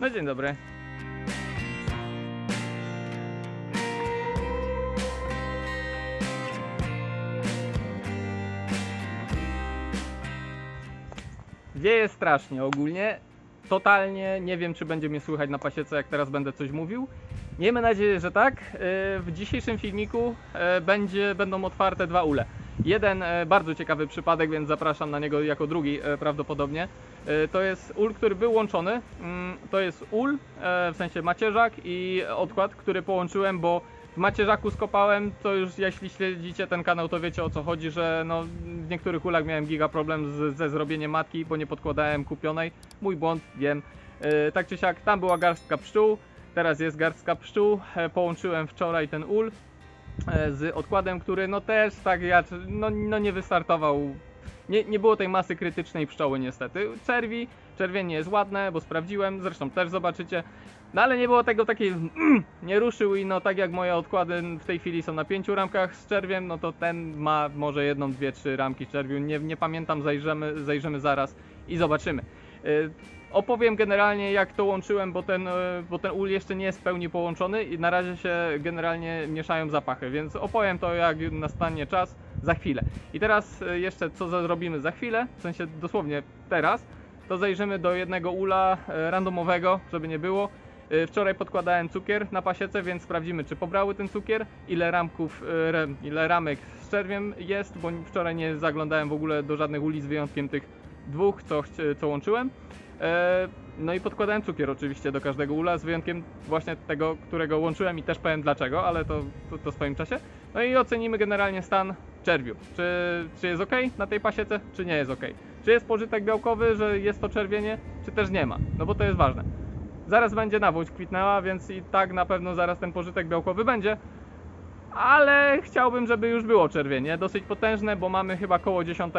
No dzień dobry. Wieje strasznie ogólnie. Totalnie nie wiem, czy będzie mnie słychać na pasiece, jak teraz będę coś mówił. Miejmy nadzieję, że tak. E, W dzisiejszym filmiku e, będzie, będą otwarte dwa ule. Jeden e, bardzo ciekawy przypadek, więc zapraszam na niego jako drugi e, prawdopodobnie. E, To jest ul, który był łączony. Mm, To jest ul, w sensie macierzak i odkład, który połączyłem, bo w macierzaku skopałem, to już jeśli śledzicie ten kanał, to wiecie o co chodzi, że no, w niektórych ulach miałem giga problem z, ze zrobieniem matki, bo nie podkładałem kupionej. Mój błąd, wiem. Tak czy siak, tam była garstka pszczół, teraz jest garstka pszczół. Połączyłem wczoraj ten ul z odkładem, który no też tak jak, no, no nie wystartował. Nie, nie było tej masy krytycznej pszczoły niestety. Czerwi, czerwienie jest ładne, bo sprawdziłem, zresztą też zobaczycie. No ale nie było tego takiej, nie ruszył i no tak jak moje odkłady w tej chwili są na pięciu ramkach z czerwiem, no to ten ma może jedną, dwie, trzy ramki z czerwiu. Nie, nie pamiętam, zajrzymy, zajrzymy zaraz i zobaczymy. Opowiem generalnie jak to łączyłem, bo ten, y, bo ten ul jeszcze nie jest w pełni połączony i na razie się generalnie mieszają zapachy, więc opowiem to jak nastanie czas za chwilę. I teraz y, jeszcze co zrobimy za chwilę, w sensie dosłownie teraz, to zajrzymy do jednego ula y, randomowego, żeby nie było. Wczoraj podkładałem cukier na pasiece, więc sprawdzimy czy pobrały ten cukier, ile ramków, ile ramek z czerwiem jest, bo wczoraj nie zaglądałem w ogóle do żadnych uli z wyjątkiem tych dwóch, co, co łączyłem. E, No i podkładałem cukier oczywiście do każdego ula, z wyjątkiem właśnie tego, którego łączyłem i też powiem dlaczego, ale to, to, to w swoim czasie. No i ocenimy generalnie stan czerwiu. Czy, czy jest ok na tej pasiece, czy nie jest ok. Czy jest pożytek białkowy, że jest to czerwienie, czy też nie ma. No bo to jest ważne. Zaraz będzie nawódź kwitnęła, więc i tak na pewno zaraz ten pożytek białkowy będzie. Ale chciałbym, żeby już było czerwienie. Dosyć potężne, bo mamy chyba koło 10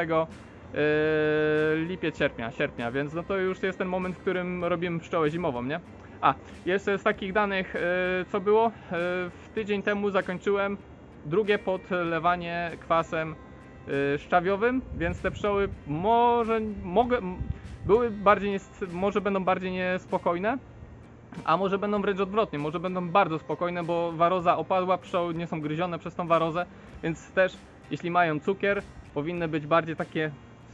Yy, lipiec, sierpnia, sierpnia, więc no to już jest ten moment, w którym robimy pszczołę zimową, nie? A, jeszcze z takich danych, yy, co było? Yy, w tydzień temu zakończyłem drugie podlewanie kwasem yy, szczawiowym, więc te pszczoły może, mogę, były bardziej, może będą bardziej niespokojne, a może będą wręcz odwrotnie, może będą bardzo spokojne, bo waroza opadła, pszczoły nie są gryzione przez tą warozę, więc też jeśli mają cukier, powinny być bardziej takie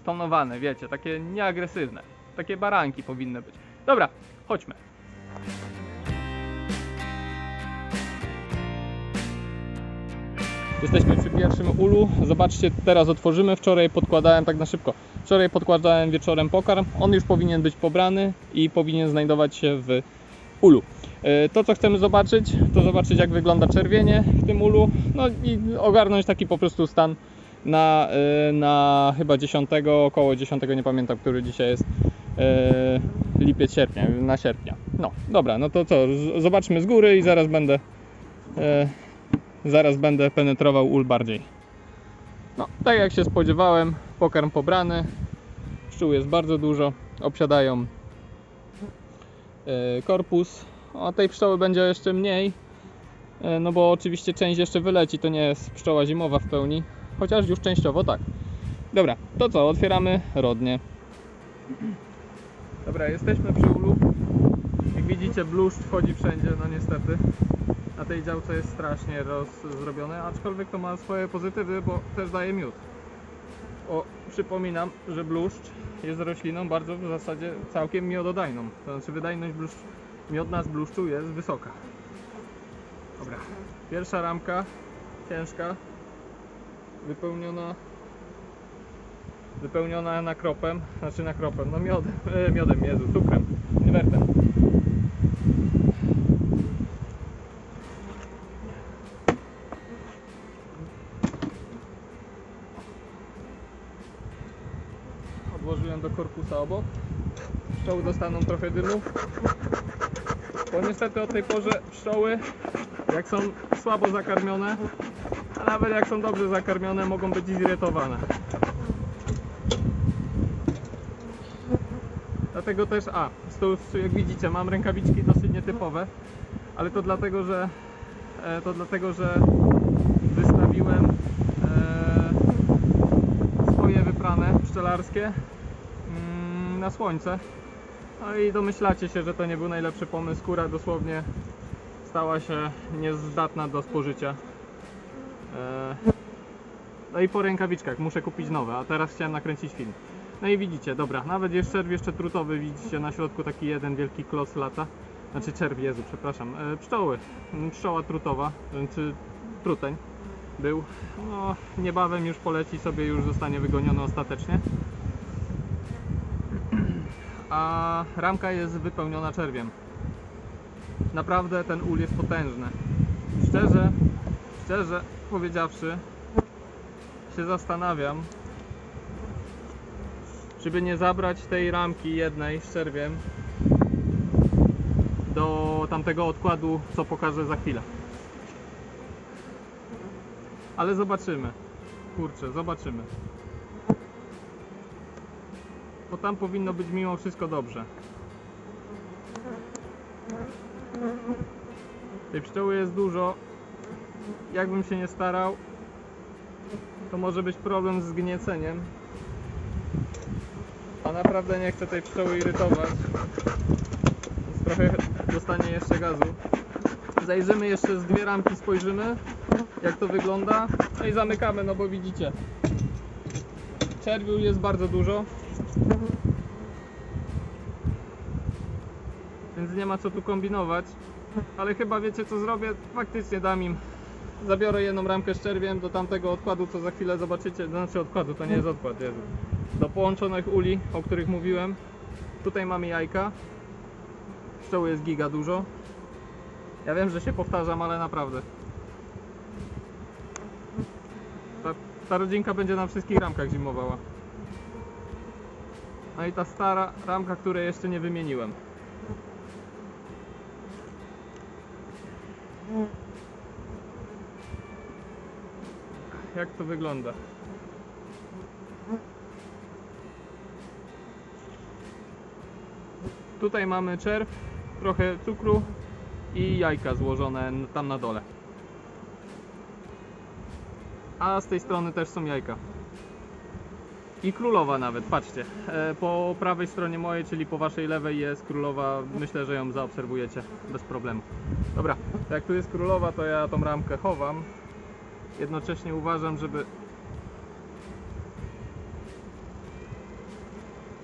stonowane, wiecie, takie nieagresywne. Takie baranki powinny być. Dobra, chodźmy. Jesteśmy przy pierwszym ulu. Zobaczcie, teraz otworzymy. Wczoraj podkładałem tak na szybko. Wczoraj podkładałem wieczorem pokarm. On już powinien być pobrany i powinien znajdować się w ulu. E, To co chcemy zobaczyć, to zobaczyć jak wygląda czerwienie w tym ulu. No i ogarnąć taki po prostu stan na, e, na chyba 10, około 10, nie pamiętam, który dzisiaj jest. e, Lipiec, sierpnia, na sierpnia. No, dobra, no to co, zobaczmy z góry i zaraz będę e, zaraz będę penetrował ul bardziej. No, tak jak się spodziewałem, pokarm pobrany. Pszczół jest bardzo dużo, obsiadają korpus. O tej pszczoły będzie jeszcze mniej, no bo oczywiście część jeszcze wyleci, to nie jest pszczoła zimowa w pełni, chociaż już częściowo tak. Dobra, to co, otwieramy rodnie. Dobra, jesteśmy przy ulu. Jak widzicie, bluszcz wchodzi wszędzie, no niestety. Na tej działce jest strasznie roz- aczkolwiek to ma swoje pozytywy, bo też daje miód. O, przypominam, że bluszcz jest rośliną bardzo w zasadzie całkiem miododajną. To znaczy wydajność bluszcz, miodna z bluszczu jest wysoka. Dobra, pierwsza ramka, ciężka, wypełniona wypełniona nakropem, znaczy nakropem, no miodem, e, miodem, Jezu, cukrem, inwertem. Odłożyłem do korpusa obok. Pszczoły dostaną trochę dymu. Bo niestety o tej porze pszczoły, jak są słabo zakarmione, nawet jak są dobrze zakarmione, mogą być zirytowane. Dlatego też, a, tu jak widzicie mam rękawiczki dosyć nietypowe, ale to dlatego, że e, to dlatego, że wystawiłem e, swoje wyprane pszczelarskie mm, na słońce No i domyślacie się, że to nie był najlepszy pomysł. Skóra dosłownie stała się niezdatna do spożycia. E, No i po rękawiczkach muszę kupić nowe, a teraz chciałem nakręcić film. No i widzicie, dobra, nawet jest czerw jeszcze trutowy, widzicie na środku taki jeden wielki klos lata. Znaczy czerw, Jezu, przepraszam. E, Pszczoły, Mm, pszczoła trutowa, czy truteń był. No, niebawem już poleci sobie, już zostanie wygoniony ostatecznie. A ramka jest wypełniona czerwiem. Naprawdę ten ul jest potężny. Szczerze, szczerze powiedziawszy, się zastanawiam, żeby nie zabrać tej ramki jednej z czerwiem do tamtego odkładu, co pokażę za chwilę. Ale zobaczymy. Kurczę, zobaczymy. Bo tam powinno być mimo wszystko dobrze. Tej pszczoły jest dużo. Jakbym się nie starał, to może być problem z zgnieceniem. A naprawdę nie chcę tej pszczoły irytować. Więc trochę dostanie jeszcze gazu. Zajrzymy jeszcze z dwie ramki, spojrzymy jak to wygląda. No i zamykamy, no bo widzicie. Czerwiu jest bardzo dużo. Więc nie ma co tu kombinować. Ale chyba wiecie co zrobię? Faktycznie dam im. Zabiorę jedną ramkę z czerwiem do tamtego odkładu, co za chwilę zobaczycie. Znaczy odkładu, to nie jest odkład, Jezu. Do połączonych uli, o których mówiłem. Tutaj mamy jajka. Pszczoły jest giga dużo. Ja wiem, że się powtarzam, ale naprawdę. Ta, ta rodzinka będzie na wszystkich ramkach zimowała. No i ta stara ramka, której jeszcze nie wymieniłem. Jak to wygląda? Tutaj mamy czerw, trochę cukru i jajka złożone tam na dole. A z tej strony też są jajka. I królowa nawet, patrzcie. E, Po prawej stronie mojej, czyli po waszej lewej jest królowa. Myślę, że ją zaobserwujecie bez problemu. Dobra, jak tu jest królowa, to ja tą ramkę chowam. Jednocześnie uważam, żeby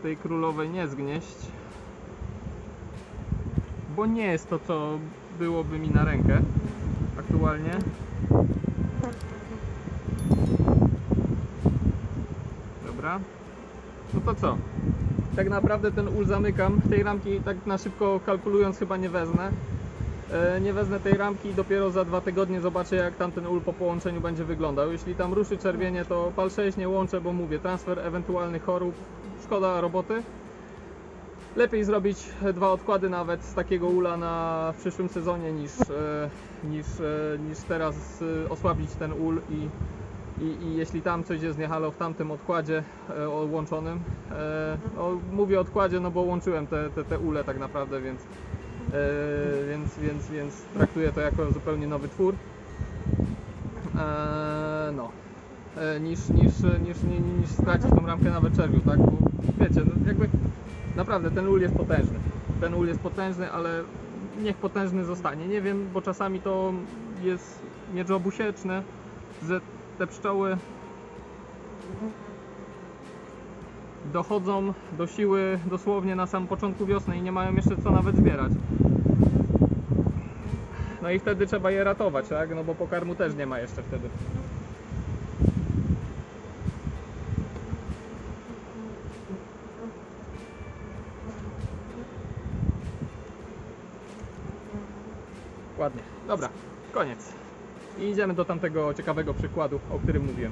tej królowej nie zgnieść. Bo nie jest to, co byłoby mi na rękę aktualnie. Dobra. No to co? Tak naprawdę ten ul zamykam. Tej ramki tak na szybko kalkulując chyba nie wezmę. E, Nie wezmę tej ramki i dopiero za dwa tygodnie zobaczę jak tamten ul po połączeniu będzie wyglądał. Jeśli tam ruszy czerwienie to pal 6 nie łączę, bo mówię, transfer ewentualnych chorób, szkoda roboty. Lepiej zrobić dwa odkłady nawet z takiego ula na w przyszłym sezonie niż, e, niż, e, niż teraz osłabić ten ul i, i, i jeśli tam coś jest nie halo w tamtym odkładzie łączonym. No, mówię odkładzie, no bo łączyłem te, te, te ule tak naprawdę, więc, więc, więc, więc traktuję to jako zupełnie nowy twór. E, no. E, niż, niż, niż, niż, niż stracić tą ramkę nawet czerwiu, tak? Bo wiecie, no jakby naprawdę ten ul jest potężny. Ten ul jest potężny, ale niech potężny zostanie. Nie wiem, bo czasami to jest miecz obusieczny, że te pszczoły dochodzą do siły dosłownie na samym początku wiosny i nie mają jeszcze co nawet zbierać. No i wtedy trzeba je ratować, tak? No bo pokarmu też nie ma jeszcze wtedy. Ładnie. Dobra, koniec. I idziemy do tamtego ciekawego przykładu, o którym mówiłem.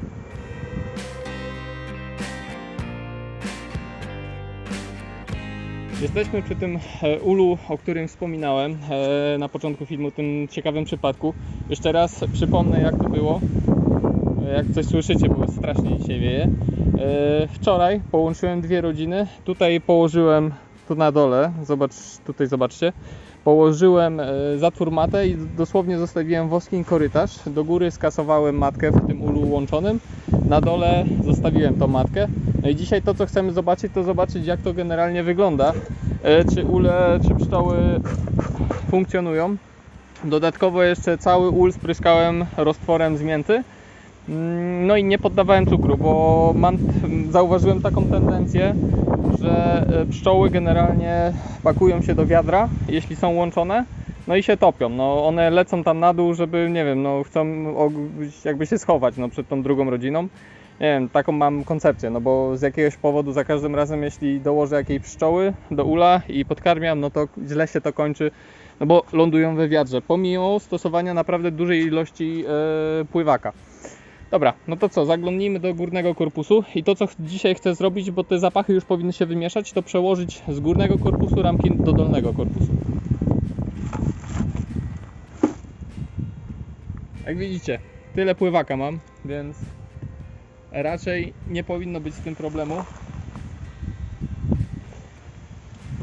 Jesteśmy przy tym e, ulu, o którym wspominałem e, na początku filmu, tym ciekawym przypadku. Jeszcze raz przypomnę, jak to było. E, Jak coś słyszycie, bo strasznie dzisiaj wieje. Wczoraj połączyłem dwie rodziny. Tutaj położyłem, tu na dole, zobacz, tutaj zobaczcie. Położyłem zatwór matę i dosłownie zostawiłem woski korytarz. Do góry skasowałem matkę w tym ulu łączonym. Na dole zostawiłem tą matkę. No i dzisiaj to, co chcemy zobaczyć, to zobaczyć, jak to generalnie wygląda. e, czy ule, czy pszczoły funkcjonują. Dodatkowo jeszcze cały ul spryskałem roztworem z mięty. Mm, No i nie poddawałem cukru, bo mam, zauważyłem taką tendencję, że e, pszczoły generalnie pakują się do wiadra, jeśli są łączone, no i się topią. No, one lecą tam na dół, żeby, nie wiem, no, chcą jakby się schować no, przed tą drugą rodziną. Nie wiem, taką mam koncepcję, no bo z jakiegoś powodu za każdym razem, jeśli dołożę jakiejś pszczoły do ula i podkarmiam, no to źle się to kończy, no bo lądują we wiadrze, pomimo stosowania naprawdę dużej ilości e, pływaka. Dobra, no to co, zaglądnijmy do górnego korpusu i to co dzisiaj chcę zrobić, bo te zapachy już powinny się wymieszać, to przełożyć z górnego korpusu ramki do dolnego korpusu. Jak widzicie, tyle pływaka mam, więc raczej nie powinno być z tym problemu.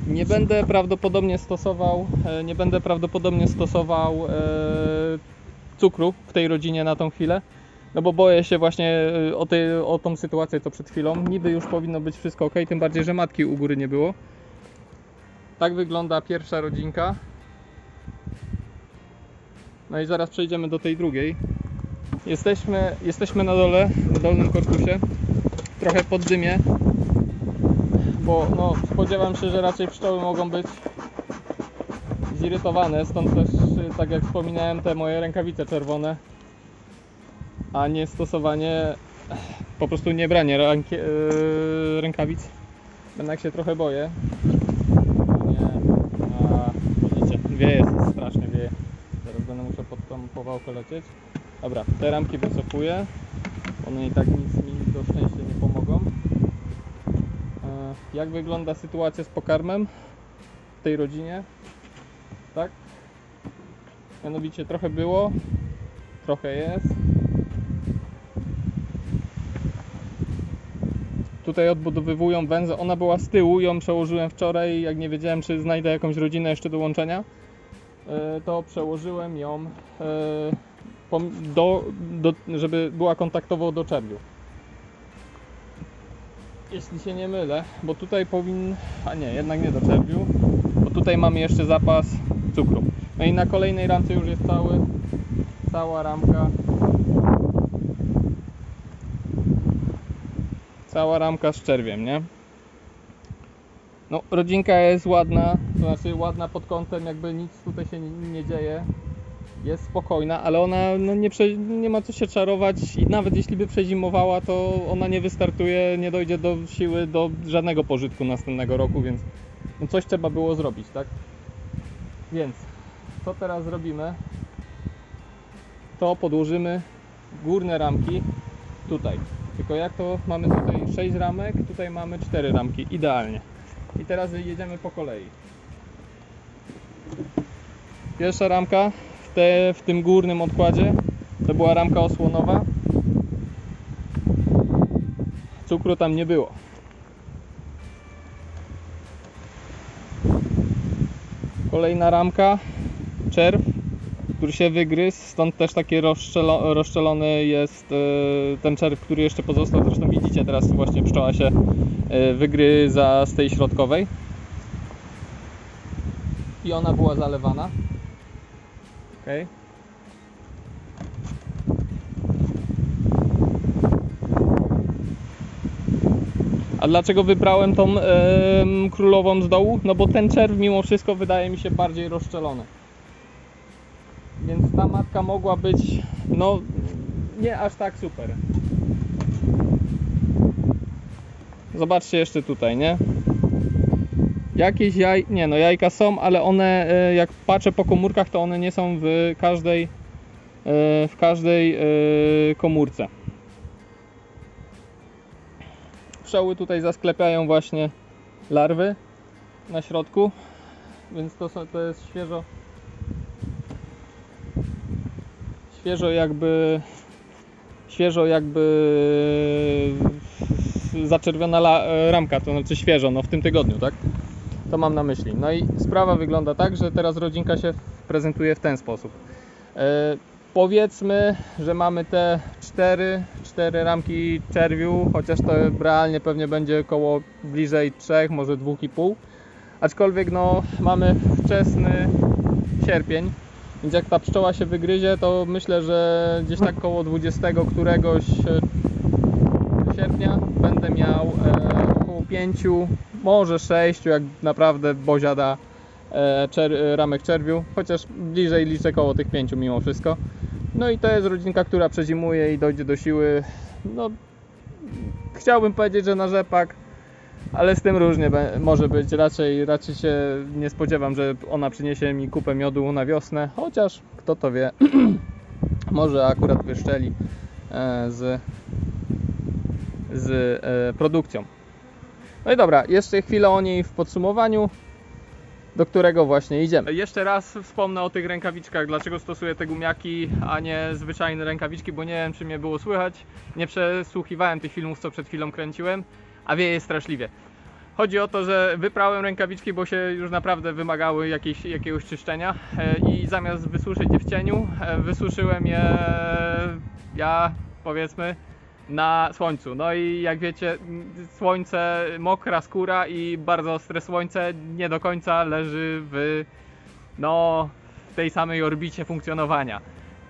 Nie będę prawdopodobnie stosował, e, nie będę prawdopodobnie stosował e, cukru w tej rodzinie na tą chwilę. No bo boję się właśnie y, o, tej, o tą sytuację co przed chwilą. Niby już powinno być wszystko ok, tym bardziej, że matki u góry nie było. Tak wygląda pierwsza rodzinka. No i zaraz przejdziemy do tej drugiej. Jesteśmy, jesteśmy na dole, w dolnym korpusie. Trochę pod dymie. Bo no, spodziewam się, że raczej pszczoły mogą być zirytowane. Stąd też, tak jak wspominałem, te moje rękawice czerwone a nie stosowanie, po prostu nie branie yy, rękawic. Jednak się trochę boję. Widzicie, wieje, strasznie wieje. Teraz będę musiał pod tą powałkę lecieć. Dobra, te ramki wycofuję. One i tak nic mi do szczęścia nie pomogą. E, Jak wygląda sytuacja z pokarmem w tej rodzinie? Tak? Mianowicie trochę było, trochę jest. tutaj odbudowywują węzę. Ona była z tyłu, ją przełożyłem wczoraj, jak nie wiedziałem, czy znajdę jakąś rodzinę jeszcze do łączenia, e, to przełożyłem ją, e, do, do, żeby była kontaktowo do czerwiu. Jeśli się nie mylę, bo tutaj powinien, a nie, jednak nie do czerwiu, bo tutaj mamy jeszcze zapas cukru. No i na kolejnej ramce już jest cały, cała ramka cała ramka z czerwiem, nie? No, rodzinka jest ładna, to znaczy ładna pod kątem, jakby nic tutaj się nie, nie dzieje. Jest spokojna, ale ona no, nie, prze, nie ma co się czarować i nawet jeśli by przezimowała, to ona nie wystartuje, nie dojdzie do siły do żadnego pożytku następnego roku, więc no, coś trzeba było zrobić, tak? Więc co teraz zrobimy? To podłożymy górne ramki tutaj. Tylko jak to mamy tutaj 6 ramek, tutaj mamy 4 ramki, idealnie. I teraz jedziemy po kolei. Pierwsza ramka te, w tym górnym odkładzie to była ramka osłonowa. Cukru tam nie było. Kolejna ramka, czerw, który się wygryzł, stąd też taki rozszczelo, rozszczelony jest e, ten czerw, który jeszcze pozostał. Zresztą widzicie teraz właśnie pszczoła się e, wygryza z tej środkowej. I ona była zalewana. Okay. A dlaczego wybrałem tą królową z dołu? No bo ten czerw mimo wszystko wydaje mi się bardziej rozszczelony. Więc ta matka mogła być, no nie aż tak super. Zobaczcie jeszcze tutaj, nie? Jakieś jaj, nie no jajka są, ale one e, jak patrzę po komórkach, to one nie są w każdej e, w każdej e, komórce. Pszczoły tutaj zasklepiają właśnie larwy na środku, więc to, to jest świeżo świeżo jakby świeżo jakby zaczerwiona ramka, to znaczy świeżo, no w tym tygodniu, tak? To mam na myśli. No i sprawa wygląda tak, że teraz rodzinka się prezentuje w ten sposób. E, powiedzmy, że mamy te cztery, cztery ramki czerwiu, chociaż to realnie pewnie będzie około bliżej 3, może 2,5. Aczkolwiek no mamy wczesny sierpień, więc jak ta pszczoła się wygryzie, to myślę, że gdzieś tak koło 20 któregoś e, sierpnia będę miał e, około 5, może 6, jak naprawdę Bozia da e, czer, e, ramek czerwiu, chociaż bliżej liczę koło tych 5 mimo wszystko. No i to jest rodzinka, która przezimuje i dojdzie do siły. No, chciałbym powiedzieć, że na rzepak, ale z tym różnie może być. Raczej, raczej się nie spodziewam, że ona przyniesie mi kupę miodu na wiosnę, chociaż kto to wie, może akurat wyszczeli e, z, z produkcją. No i dobra, jeszcze chwilę o niej w podsumowaniu, do którego właśnie idziemy. Jeszcze raz wspomnę o tych rękawiczkach, dlaczego stosuję te gumiaki, a nie zwyczajne rękawiczki, bo nie wiem czy mnie było słychać. Nie przesłuchiwałem tych filmów, co przed chwilą kręciłem, a wieje straszliwie. Chodzi o to, że wyprałem rękawiczki, bo się już naprawdę wymagały jakiejś, jakiegoś czyszczenia e, i zamiast wysuszyć je w cieniu, e, wysuszyłem je ja powiedzmy na słońcu. No i jak wiecie, słońce, mokra skóra i bardzo ostre słońce nie do końca leży w no, tej samej orbicie funkcjonowania.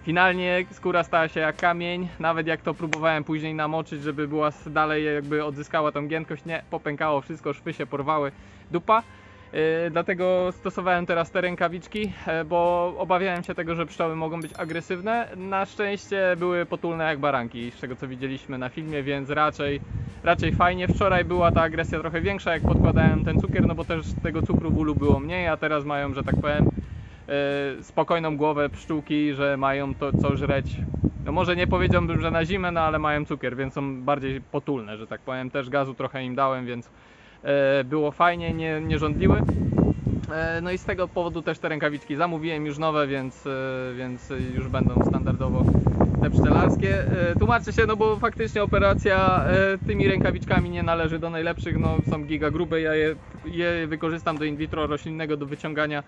Finalnie skóra stała się jak kamień, nawet jak to próbowałem później namoczyć, żeby była dalej jakby odzyskała tą giętkość, nie, popękało wszystko, szwy się porwały, dupa. Yy, dlatego stosowałem teraz te rękawiczki, e, bo obawiałem się tego, że pszczoły mogą być agresywne. Na szczęście były potulne jak baranki, z tego co widzieliśmy na filmie, więc raczej, raczej fajnie. Wczoraj była ta agresja trochę większa, jak podkładałem ten cukier, no bo też tego cukru w ulu było mniej, a teraz mają, że tak powiem, e, spokojną głowę pszczółki, że mają to co żreć. No może nie powiedziałbym, że na zimę, no ale mają cukier, więc są bardziej potulne, że tak powiem. Też gazu trochę im dałem, więc było fajnie, nie, nie żądliły. E, No i z tego powodu też te rękawiczki zamówiłem już nowe, więc, e, więc już będą standardowo te pszczelarskie. E, Tłumaczę się, no bo faktycznie operacja e, tymi rękawiczkami nie należy do najlepszych, no są giga grube, ja je, je wykorzystam do in vitro roślinnego, do wyciągania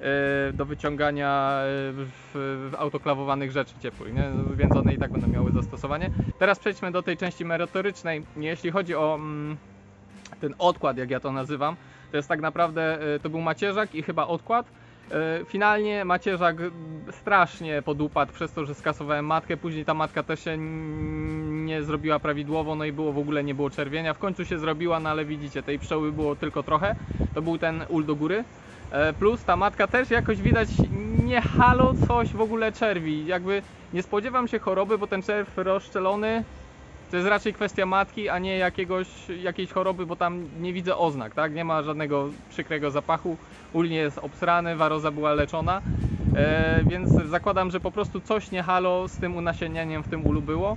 e, do wyciągania e, w, w autoklawowanych rzeczy ciepłych, nie? więc one i tak będą miały zastosowanie. Teraz przejdźmy do tej części merytorycznej. Jeśli chodzi o mm, ten odkład, jak ja to nazywam, to jest tak naprawdę, e, to był macierzak i chyba odkład. E, Finalnie macierzak strasznie podupadł przez to, że skasowałem matkę. Później ta matka też się nie zrobiła prawidłowo, no i było w ogóle nie było czerwienia. W końcu się zrobiła, no ale widzicie, tej pszczoły było tylko trochę. To był ten ul do góry. E, Plus ta matka też jakoś widać nie halo coś w ogóle czerwi. Jakby nie spodziewam się choroby, bo ten czerw rozszczelony to jest raczej kwestia matki, a nie jakiegoś, jakiejś choroby, bo tam nie widzę oznak, tak? Nie ma żadnego przykrego zapachu, ul nie jest obsrany, waroza była leczona, e, więc zakładam, że po prostu coś nie halo z tym unasiennieniem w tym ulu było.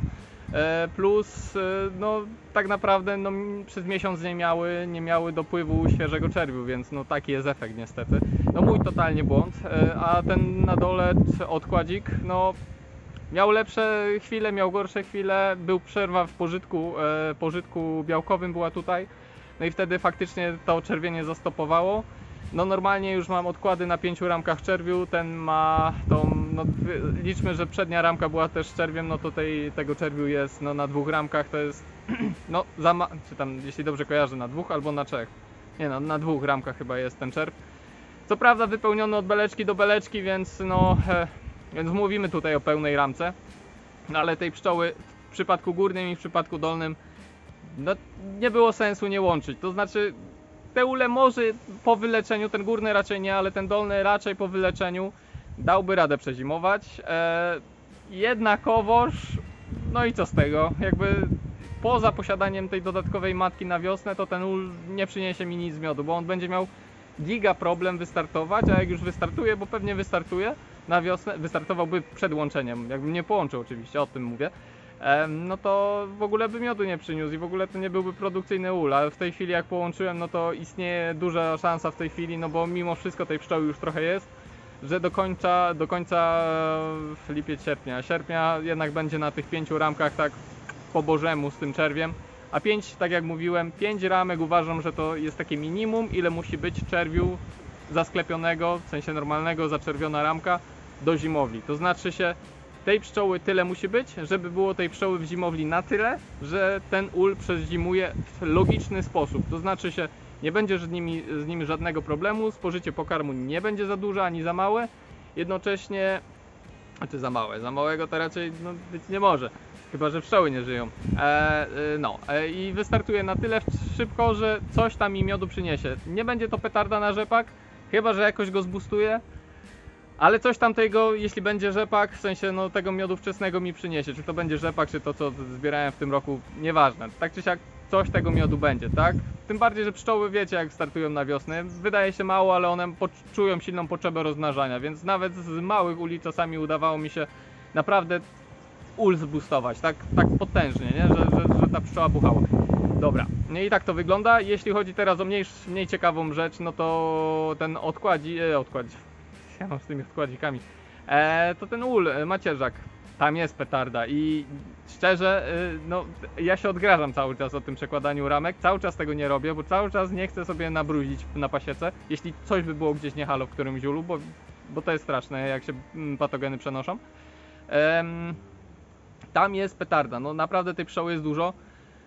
E, plus, e, no tak naprawdę no, przez miesiąc nie miały, nie miały dopływu świeżego czerwiu, więc no taki jest efekt niestety. No mój totalnie błąd, e, a ten na dole odkładzik, no Miał lepsze chwile, miał gorsze chwile, był przerwa w pożytku, e, pożytku białkowym była tutaj. No i wtedy faktycznie to czerwienie zastopowało. No normalnie już mam odkłady na pięciu ramkach czerwiu, ten ma tą, no liczmy, że przednia ramka była też czerwiem, no to tej, tego czerwiu jest no, na dwóch ramkach, to jest, no za ma- czy tam, jeśli dobrze kojarzę, na dwóch albo na trzech. Nie no, na dwóch ramkach chyba jest ten czerw. Co prawda wypełniony od beleczki do beleczki, więc no, więc mówimy tutaj o pełnej ramce. No ale tej pszczoły w przypadku górnym i w przypadku dolnym no, nie było sensu nie łączyć. To znaczy te ule może po wyleczeniu, ten górny raczej nie, ale ten dolny raczej po wyleczeniu dałby radę przezimować. E, jednakowoż, no i co z tego? Jakby poza posiadaniem tej dodatkowej matki na wiosnę, to ten ul nie przyniesie mi nic z miodu, bo on będzie miał giga problem wystartować, a jak już wystartuje, bo pewnie wystartuje na wiosnę, wystartowałby przed łączeniem, jakbym nie połączył oczywiście, o tym mówię, no to w ogóle by miodu nie przyniósł i w ogóle to nie byłby produkcyjny ul, ale w tej chwili jak połączyłem, no to istnieje duża szansa w tej chwili, no bo mimo wszystko tej pszczoły już trochę jest, że do końca, do końca lipiec, sierpnia, sierpnia jednak będzie na tych pięciu ramkach tak po bożemu z tym czerwiem, a 5, tak jak mówiłem, 5 ramek uważam, że to jest takie minimum, ile musi być czerwiu zasklepionego, w sensie normalnego, zaczerwiona ramka do zimowli. To znaczy się, tej pszczoły tyle musi być, żeby było tej pszczoły w zimowli na tyle, że ten ul przezimuje w logiczny sposób. To znaczy się, Nie będzie z nimi, z nimi żadnego problemu, spożycie pokarmu nie będzie za duże ani za małe. Jednocześnie, znaczy za małe, za małego to raczej no, być nie może. Chyba, że pszczoły nie żyją. E, e, no, e, i wystartuje na tyle szybko, że coś tam mi miodu przyniesie. Nie będzie to petarda na rzepak, chyba, że jakoś go zbustuje. Ale coś tam tego, jeśli będzie rzepak, w sensie no, tego miodu wczesnego mi przyniesie. Czy to będzie rzepak, czy to co zbierałem w tym roku, nieważne. Tak czy siak coś tego miodu będzie, tak? Tym bardziej, że pszczoły wiecie jak startują na wiosnę. Wydaje się mało, ale one czują silną potrzebę rozmnażania, więc nawet z małych uli czasami udawało mi się naprawdę ul zbustować, tak, tak potężnie, nie? Że, że, że ta pszczoła buchała. Dobra, i tak to wygląda. Jeśli chodzi teraz o mniej, mniej ciekawą rzecz, no to ten odkładzi, e, odkładzi, ja mam z tymi odkładzikami, e, to ten ul, e, macierzak, tam jest petarda i szczerze, e, no ja się odgrażam cały czas o tym przekładaniu ramek, cały czas tego nie robię, bo cały czas nie chcę sobie nabruzić na pasiece, jeśli coś by było gdzieś nie halo w którymś ulu, bo, bo to jest straszne, jak się mm, patogeny przenoszą. Tam jest petarda, no naprawdę tej pszczoły jest dużo.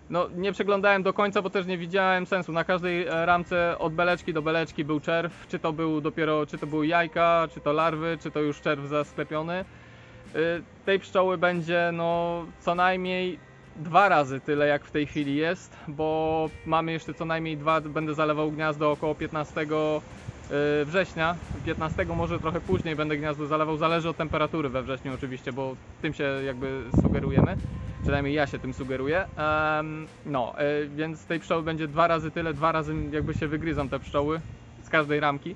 No nie przeglądałem do końca, bo też nie widziałem sensu. Na każdej e, ramce od beleczki do beleczki był czerw, czy to był dopiero, czy to były jajka, czy to larwy, czy to już czerw zasklepiony. Y, Tej pszczoły będzie no co najmniej dwa razy tyle jak w tej chwili jest, bo mamy jeszcze co najmniej dwa, będę zalewał gniazdo około 15 y, września. 15 może trochę później będę gniazdo zalewał, zależy od temperatury we wrześniu oczywiście, bo tym się jakby sugerujemy. Przynajmniej ja się tym sugeruję. No, y, więc tej pszczoły będzie dwa razy tyle, dwa razy jakby się wygryzą te pszczoły z każdej ramki.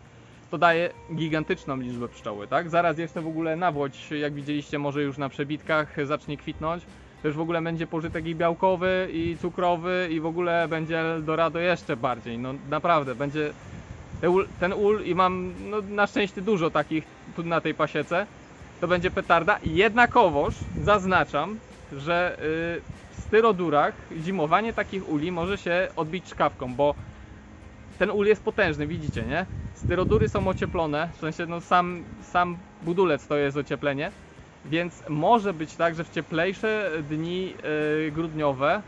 To daje gigantyczną liczbę pszczoły, tak? Zaraz jeszcze w ogóle nawłoć, jak widzieliście, może już na przebitkach zacznie kwitnąć. Już w ogóle będzie pożytek i białkowy, i cukrowy, i w ogóle będzie Eldorado jeszcze bardziej. No naprawdę, będzie ten ul i mam no, na szczęście dużo takich tu na tej pasiece. To będzie petarda. Jednakowoż zaznaczam, że y, w styrodurach zimowanie takich uli może się odbić szkawką, bo ten ul jest potężny, widzicie, nie? Styrodury są ocieplone, w sensie no sam, sam budulec to jest ocieplenie, więc może być tak, że w cieplejsze dni y, grudniowe,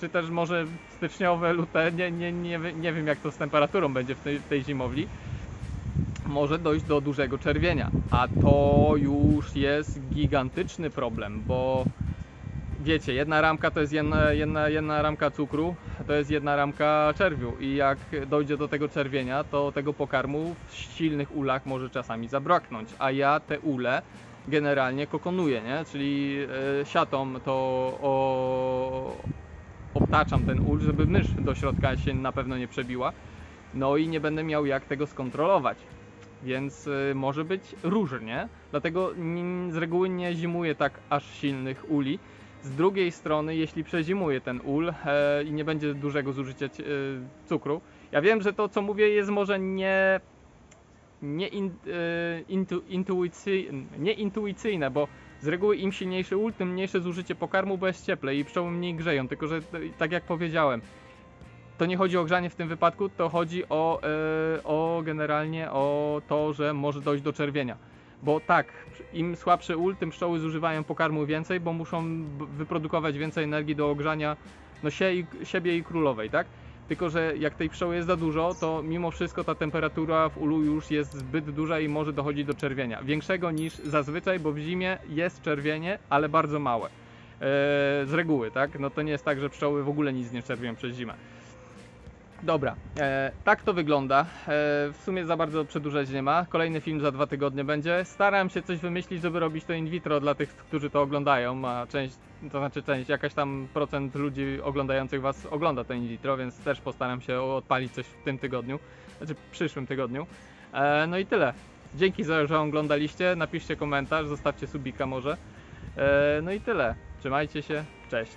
czy też może styczniowe, lute, nie, nie, nie, nie wiem jak to z temperaturą będzie w tej, w tej zimowli, może dojść do dużego czerwienia, a to już jest gigantyczny problem, bo wiecie, jedna ramka to jest jedna, jedna, jedna ramka cukru, to jest jedna ramka czerwiu i jak dojdzie do tego czerwienia, to tego pokarmu w silnych ulach może czasami zabraknąć, a ja te ule generalnie kokonuję, nie? Czyli e, siatą to o, obtaczam ten ul, żeby mysz do środka się na pewno nie przebiła, no i nie będę miał jak tego skontrolować. Więc y, może być różnie, dlatego z reguły nie zimuję tak aż silnych uli. Z drugiej strony, jeśli przezimuje ten ul e, i nie będzie dużego zużycia ci- cukru, ja wiem, że to co mówię jest może nie, nie, in, y, intu, intuicy, nie intuicyjne, bo z reguły im silniejszy ul, tym mniejsze zużycie pokarmu, bo jest cieplej i pszczoły mniej grzeją, tylko że t- tak jak powiedziałem, to nie chodzi o grzanie w tym wypadku, to chodzi o, e, o generalnie o to, że może dojść do czerwienia. Bo tak, im słabszy ul, tym pszczoły zużywają pokarmu więcej, bo muszą wyprodukować więcej energii do ogrzania no, sie, i- siebie i królowej, tak? Tylko, że jak tej pszczoły jest za dużo, to mimo wszystko ta temperatura w ulu już jest zbyt duża i może dochodzić do czerwienia. Większego niż zazwyczaj, bo w zimie jest czerwienie, ale bardzo małe. E, z reguły, tak? No to nie jest tak, że pszczoły w ogóle nic nie czerwią przez zimę. Dobra, e, tak to wygląda. E, w sumie za bardzo przedłużać nie ma. Kolejny film za dwa tygodnie będzie. Staram się coś wymyślić, żeby robić to in vitro dla tych, którzy to oglądają, a część, to znaczy część, jakaś tam procent ludzi oglądających Was ogląda to in vitro, więc też postaram się odpalić coś w tym tygodniu, znaczy przyszłym tygodniu. E, no i tyle. Dzięki za, że oglądaliście. Napiszcie komentarz, zostawcie subika może. E, no i tyle. Trzymajcie się. Cześć.